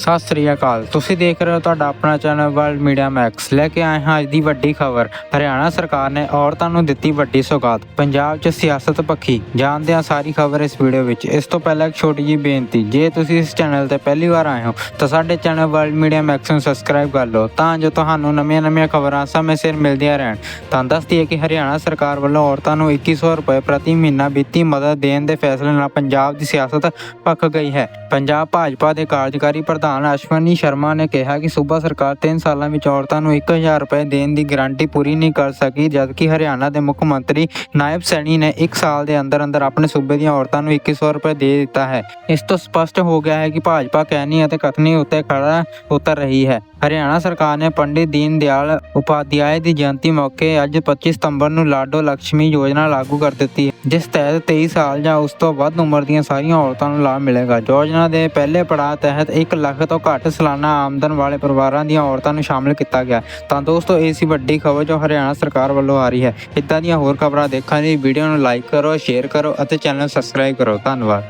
ਸਤਿ ਸ੍ਰੀ ਅਕਾਲ। ਤੁਸੀਂ ਦੇਖ ਰਹੇ ਹੋ ਤੁਹਾਡਾ ਆਪਣਾ ਚੈਨਲ ਵਰਲਡ ਮੀਡੀਆ ਮੈਕਸ। ਲੈ ਕੇ ਆਏ ਹਾਂ ਅੱਜ ਦੀ ਵੱਡੀ ਖਬਰ। ਹਰਿਆਣਾ ਸਰਕਾਰ ਨੇ ਔਰਤਾਂ ਨੂੰ ਦਿੱਤੀ ਵੱਡੀ ਸੌਗਾਤ। ਪੰਜਾਬ 'ਚ ਸਿਆਸਤ ਪੱਖੀ। ਜਾਣਦੇ ਹਾਂ ਸਾਰੀ ਖਬਰ ਇਸ ਵੀਡੀਓ ਵਿੱਚ। ਇਸ ਤੋਂ ਪਹਿਲਾਂ ਇੱਕ ਛੋਟੀ ਜਿਹੀ ਬੇਨਤੀ। ਜੇ ਤੁਸੀਂ ਇਸ ਚੈਨਲ ਤੇ ਪਹਿਲੀ ਵਾਰ ਆਏ ਹੋ, ਤਾਂ ਸਾਡੇ ਚੈਨਲ ਵਰਲਡ ਮੀਡੀਆ ਮੈਕਸ ਨੂੰ ਸਬਸਕ੍ਰਾਈਬ ਕਰ ਲਓ। ਤਾਂ ਜੋ ਤੁਹਾਨੂੰ ਨਵੀਆਂ-ਨਵੀਆਂ ਖਬਰਾਂ ਸਮੇਂ ਸਿਰ ਮਿਲਦੀਆਂ ਰਹਿਣ। ਤਾਂ ਦੱਸਦੀ ਹੈ ਕਿ ਹਰਿਆਣਾ ਸਰਕਾਰ ਵੱਲੋਂ ਔਰਤਾਂ ਨੂੰ 2100 ਰੁਪਏ ਪ੍ਰਤੀ ਮਹੀਨਾ ਵਿੱਤੀ ਮਦਦ ਦੇਣ ਦੇ ਫੈਸਲੇ ਨਾਲ ਪੰਜਾਬ ਦੀ ਸਿਆਸਤ ਪੱਕ ਗਈ ਹੈ। ਪੰਜਾਬ ਭਾਜਪਾ ਦੇ ਕਾਰਜਕਾਰੀ ਪ੍ਰਧਾਨ ਪ੍ਰਧਾਨ ਅਸ਼ਵਨੀ ਸ਼ਰਮਾ ਨੇ ਕਿਹਾ ਕਿ ਸੂਬਾ ਸਰਕਾਰ 3 ਸਾਲਾਂ ਵਿੱਚ ਔਰਤਾਂ ਨੂੰ 1000 ਰੁਪਏ ਦੇਣ ਦੀ ਗਾਰੰਟੀ ਪੂਰੀ ਨਹੀਂ ਕਰ ਸਕੀ, ਜਦਕਿ ਹਰਿਆਣਾ ਦੇ ਮੁੱਖ ਮੰਤਰੀ ਨਾਇਬ ਸੈਣੀ ਨੇ 1 ਸਾਲ ਦੇ ਅੰਦਰ ਅੰਦਰ ਆਪਣੇ ਸੂਬੇ ਦੀਆਂ ਔਰਤਾਂ ਨੂੰ 2100 ਰੁਪਏ ਦੇ ਦਿੱਤਾ ਹੈ। ਇਸ ਤੋਂ ਸਪਸ਼ਟ ਹੋ ਗਿਆ ਹੈ ਕਿ ਭਾਜਪਾ ਕਹਿਣੀ ਅਤੇ ਕਥਨੀ ਉੱਤੇ ਖੜਾ ਉਤਰ ਰਹੀ ਹੈ। ਹਰਿਆਣਾ ਸਰਕਾਰ ਨੇ ਪੰਡਿਤ ਦੀਨ ਦਿਆਲ ਉਪਾਧਿਆਏ ਦੀ ਜਯੰਤੀ ਮੌਕੇ ਅੱਜ 25 ਸਤੰਬਰ ਨੂੰ ਲਾਡੋ ਲక్ష్ਮੀ ਯੋਜਨਾ ਲਾਗੂ ਕਰ ਦਿੱਤੀ ਹੈ, ਜਿਸ ਤਹਿਤ 23 ਸਾਲ ਜਾਂ ਉਸ ਤੋਂ ਵੱਧ ਉਮਰ ਦੀਆਂ ਸਾਰੀਆਂ ਔਰਤਾਂ ਨੂੰ ਲਾਭ ਮਿਲੇਗਾ। ਯੋਜਨਾ ਦੇ ਪਹਿਲੇ ਪੜਾਅ ਤਹਿਤ 1 ਲੱਖ ਤੋਂ ਘੱਟ ਸਾਲਾਨਾ ਆਮਦਨ ਵਾਲੇ ਪਰਿਵਾਰਾਂ ਦੀਆਂ ਔਰਤਾਂ ਨੂੰ ਸ਼ਾਮਲ ਕੀਤਾ ਗਿਆ। ਤਾਂ ਦੋਸਤੋ, ਇਹ ਸੀ ਵੱਡੀ ਖਬਰ ਜੋ ਹਰਿਆਣਾ ਸਰਕਾਰ ਵੱਲੋਂ ਆ ਰਹੀ ਹੈ। ਇੱਦਾਂ ਦੀਆਂ ਹੋਰ ਖਬਰਾਂ ਦੇਖਣ ਲਈ ਵੀਡੀਓ ਨੂੰ ਲਾਈਕ ਕਰੋ, ਸ਼ੇਅਰ ਕਰੋ ਅਤੇ ਚੈਨਲ ਨੂੰ ਸਬਸਕ੍ਰਾਈਬ ਕਰੋ। ਧੰਨਵਾਦ।